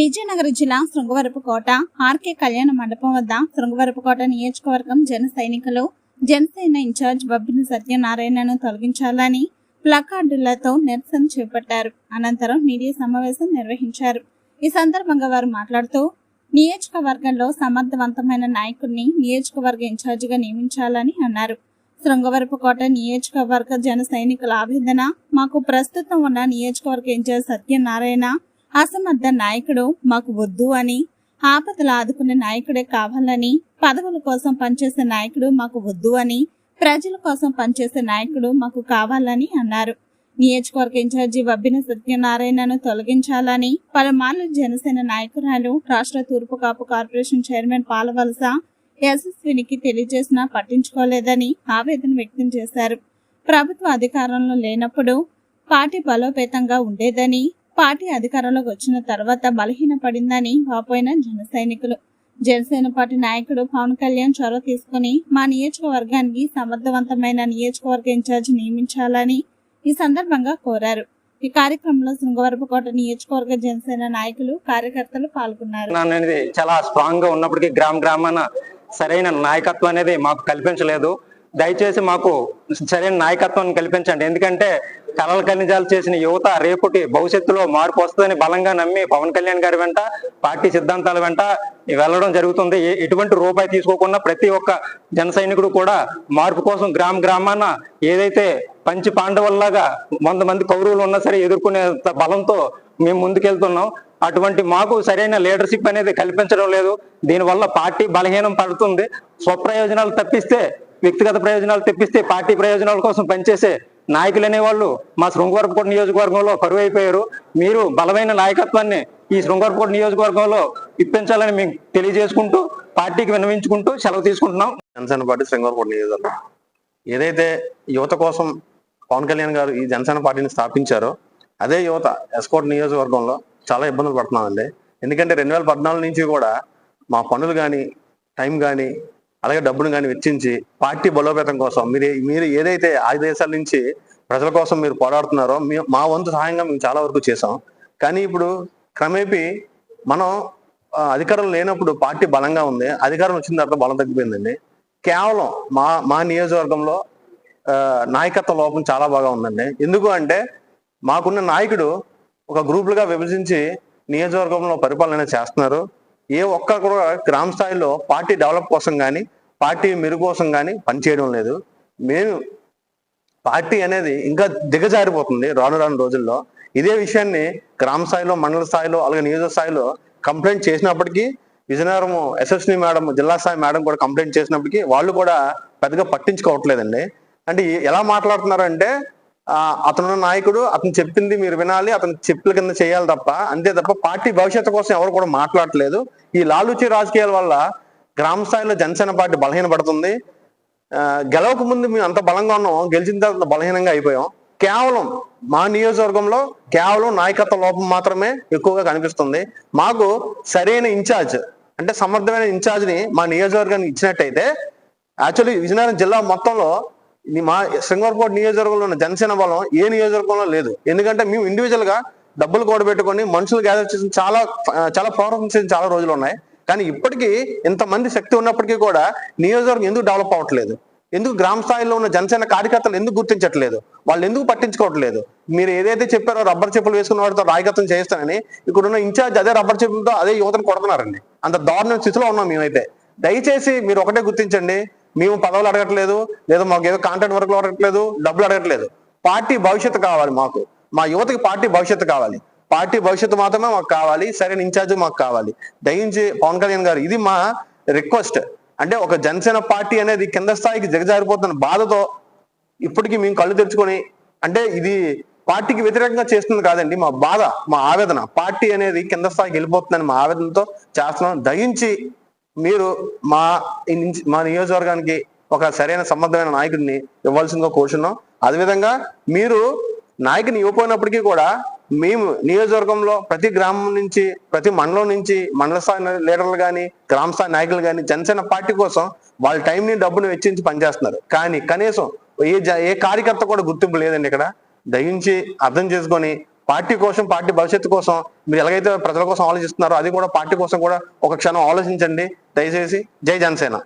విజయనగరం జిల్లా శృంగవరపుకోట ఆర్కే కళ్యాణ మండపం వద్ద శృంగవరపుకోట నియోజకవర్గం జన సైనికులు జనసేన ఇన్ఛార్జ్ బబ్బిన సత్యనారాయణను తొలగించాలని ప్లకార్డులతో నిరసన చేపట్టారు. అనంతరం మీడియా సమావేశం నిర్వహించారు. ఈ సందర్భంగా వారు మాట్లాడుతూ నియోజకవర్గంలో సమర్థవంతమైన నాయకుడిని నియోజకవర్గ ఇన్ఛార్జిగా నియమించాలని అన్నారు. శృంగవరపుకోట నియోజకవర్గ జన సైనికుల ఆవేదన మాకు ప్రస్తుతం ఉన్న నియోజకవర్గ ఇన్ఛార్జ్ సత్యనారాయణ అసమర్థ నాయకుడు మాకు వద్దు అని ఆపదలు ఆదుకునే నాయకుడే కావాలని పదవుల కోసం పనిచేసే నాయకుడు మాకు వద్దు అని ప్రజల కోసం పనిచేసే నాయకుడు మాకు కావాలని అన్నారు. నియోజకవర్గ ఇన్ఛార్జి వబ్బిన సత్యనారాయణను తొలగించాలని పలుమార్లు జనసేన నాయకురాలు రాష్ట్ర తూర్పు కాపు కార్పొరేషన్ చైర్మన్ పాలవలస యశస్వినికి తెలియజేసినా పట్టించుకోలేదని ఆవేదన వ్యక్తం చేశారు. ప్రభుత్వ అధికారంలో లేనప్పుడు పార్టీ బలోపేతంగా ఉండేదని పార్టీ అధికారంలోకి వచ్చిన తర్వాత బలహీనపడిందని వాపోయిన జన సైనికులు. జనసేన పార్టీ నాయకుడు పవన్ కళ్యాణ్ చొరవ తీసుకుని మా నియోజకవర్గానికి సమర్థవంతమైన నియోజకవర్గ ఇన్ఛార్జ్ నియమించాలని ఈ సందర్భంగా కోరారు. ఈ కార్యక్రమంలో శృంగవరపుకోట నియోజకవర్గ జనసేన నాయకులు కార్యకర్తలు పాల్గొన్నారు. అనేది చాలా స్ట్రాంగ్గా ఉన్నప్పటికీ గ్రామ గ్రామాన సరైన నాయకత్వం అనేది మాకు కల్పించలేదు. దయచేసి మాకు సరైన నాయకత్వాన్ని కల్పించండి. ఎందుకంటే కలల ఖనిజాలు చేసిన యువత రేపుటి భవిష్యత్తులో మార్పు వస్తుందని బలంగా నమ్మి పవన్ కళ్యాణ్ గారి వెంట పార్టీ సిద్ధాంతాల వెంట వెళ్ళడం జరుగుతుంది. ఎటువంటి రూపాయి తీసుకోకుండా ప్రతి ఒక్క జన సైనికుడు కూడా మార్పు కోసం గ్రామ గ్రామాన ఏదైతే పంచి పాండవుల్లాగా వంద మంది కౌరవులు ఉన్నా సరే ఎదుర్కొనే బలంతో మేము ముందుకెళ్తున్నాం. అటువంటి మాకు సరైన లీడర్షిప్ అనేది కల్పించడం లేదు. దీనివల్ల పార్టీ బలహీనం పడుతుంది. స్వప్రయోజనాలు తప్పిస్తే వ్యక్తిగత ప్రయోజనాలు తెప్పిస్తే పార్టీ ప్రయోజనాల కోసం పనిచేసే నాయకులు అనేవాళ్ళు మా శృంగవరపుకోట నియోజకవర్గంలో కరువు అయిపోయారు మీరు బలమైన నాయకత్వాన్ని ఈ శృంగవరపుకోట నియోజకవర్గంలో ఇప్పించాలని మేము తెలియజేసుకుంటూ పార్టీకి విన్నవించుకుంటూ సెలవు తీసుకుంటున్నాం. జనసేన పార్టీ శృంగవరపుకోట నియోజకవర్గం. ఏదైతే యువత కోసం పవన్ కళ్యాణ్ గారు ఈ జనసేన పార్టీని స్థాపించారో అదే యువత ఎస్కోట్ నియోజకవర్గంలో చాలా ఇబ్బందులు పడుతున్నామండి ఎందుకంటే రెండు వేల పద్నాలుగు నుంచి కూడా మా పనులు కానీ టైం కానీ అలాగే డబ్బును కానీ వెచ్చించి పార్టీ బలోపేతం కోసం మీరు మీరు ఏదైతే ఆదేశాల నుంచి ప్రజల కోసం మీరు పోరాడుతున్నారో మా వంతు సహాయంగా మేము చాలా వరకు చేసాం కానీ ఇప్పుడు క్రమేపీ మనం అధికారం లేనప్పుడు పార్టీ బలంగా ఉంది. అధికారం వచ్చిన తర్వాత బలం తగ్గిపోయిందండి. కేవలం మా మా నియోజకవర్గంలో నాయకత్వ లోపం చాలా బాగా ఉందండి. ఎందుకు అంటే మాకున్న నాయకుడు ఒక గ్రూపులుగా విభజించి నియోజకవర్గంలో పరిపాలన చేస్తున్నారు. ఏ ఒక్కరు కూడా గ్రామ స్థాయిలో పార్టీ డెవలప్ కోసం కానీ పార్టీ మెరుగు కోసం కానీ పనిచేయడం లేదు. మేము పార్టీ అనేది ఇంకా దిగజారిపోతుంది రాను రాను రోజుల్లో. ఇదే విషయాన్ని గ్రామ స్థాయిలో మండల స్థాయిలో అలాగే నియోజక స్థాయిలో కంప్లైంట్ చేసినప్పటికీ విజయనగరం ఎస్ఎస్ని మేడం జిల్లా స్థాయి మేడం కూడా కంప్లైంట్ చేసినప్పటికీ వాళ్ళు కూడా పెద్దగా పట్టించుకోవట్లేదండి. అంటే ఎలా మాట్లాడుతున్నారంటే అతనున్న నాయకుడు అతను చెప్పింది మీరు వినాలి అతను చెప్పుల కింద చేయాలి తప్ప అంతే తప్ప పార్టీ భవిష్యత్తు కోసం ఎవరు కూడా మాట్లాడట్లేదు. ఈ లాలూచి రాజకీయాల వల్ల గ్రామ స్థాయిలో జనసేన పార్టీ బలహీనపడుతుంది. గెలవక ముందు మేము అంత బలంగా ఉన్నాం గెలిచిన తర్వాత బలహీనంగా అయిపోయాం. కేవలం మా నియోజకవర్గంలో కేవలం నాయకత్వ లోపం మాత్రమే ఎక్కువగా కనిపిస్తుంది. మాకు సరైన ఇన్ఛార్జ్ అంటే సమర్థమైన ఇన్ఛార్జ్ని మా నియోజకవర్గానికి ఇచ్చినట్టయితే యాక్చువల్లీ విజయనగరం జిల్లా మొత్తంలో ఇది మా శ్రీంగర్కోట నియోజకవర్గంలో ఉన్న జనసేన బలం ఏ నియోజకవర్గంలో లేదు. ఎందుకంటే మేము ఇండివిజువల్గా డబ్బులు కూడబెట్టుకొని మనుషులు గ్యాదర్ చేసిన చాలా చాలా ప్రోగ్రామ్స్ చాలా రోజులు ఉన్నాయి. కానీ ఇప్పటికీ ఇంతమంది శక్తి ఉన్నప్పటికీ కూడా నియోజకవర్గం ఎందుకు డెవలప్ అవ్వట్లేదు? ఎందుకు గ్రామ స్థాయిలో ఉన్న జనసేన కార్యకర్తలు ఎందుకు గుర్తించట్లేదు? వాళ్ళు ఎందుకు పట్టించుకోవట్లేదు? మీరు ఏదైతే చెప్పారో రబ్బర్ చెప్పులు వేసుకున్న వాడితో రాయకత్వం చేస్తానని ఇక్కడున్న ఇన్ఛార్జ్ అదే రబ్బర్ చెప్పులతో అదే యువతను కొడుతున్నారండి. అంత దారుణ స్థితిలో ఉన్నాం మేమైతే. దయచేసి మీరు ఒకటే గుర్తించండి. మేము పదవులు అడగట్లేదు లేదా మాకు ఏదో కాంట్రాక్ట్ వర్క్లు అడగట్లేదు డబ్బులు అడగట్లేదు. పార్టీ భవిష్యత్తు కావాలి మాకు. మా యువతకి పార్టీ భవిష్యత్తు కావాలి. పార్టీ భవిష్యత్తు మాత్రమే మాకు కావాలి సరైన ఇన్ఛార్జ్ మాకు కావాలి. దయించి పవన్ కళ్యాణ్ గారు ఇది మా రిక్వెస్ట్ అంటే ఒక జనసేన పార్టీ అనేది కింద స్థాయికి దిగజారిపోతున్న బాధతో ఇప్పటికీ మేము కళ్ళు తెరుచుకొని అంటే ఇది పార్టీకి వ్యతిరేకంగా చేస్తుంది కాదండి మా బాధ మా ఆవేదన. పార్టీ అనేది కింద స్థాయికి వెళ్ళిపోతుందని మా ఆవేదనతో చేస్తున్నాం. దయించి మీరు మా మా నియోజకవర్గానికి ఒక సరైన సమర్థమైన నాయకుడిని ఇవ్వాల్సిందిగా కోరుచున్నాం. అదేవిధంగా మీరు నాయకుని ఇవ్వకపోయినప్పటికీ కూడా మేము నియోజకవర్గంలో ప్రతి గ్రామం నుంచి ప్రతి మండలం నుంచి మండల స్థాయి లీడర్లు కానీ గ్రామ స్థాయి నాయకులు కానీ జనసేన పార్టీ కోసం వాళ్ళ టైంని డబ్బును వెచ్చించి పనిచేస్తున్నారు. కానీ కనీసం ఏ జ- ఏ కార్యకర్త కూడా గుర్తింపు లేదండి ఇక్కడ. దయించి అర్థం చేసుకొని పార్టీ కోసం పార్టీ భవిష్యత్తు కోసం మీరు ఎలాగైతే ప్రజల కోసం ఆలోచిస్తున్నారో అది కూడా పార్టీ కోసం కూడా ఒక క్షణం ఆలోచించండి. దయచేసి జై జనసేన.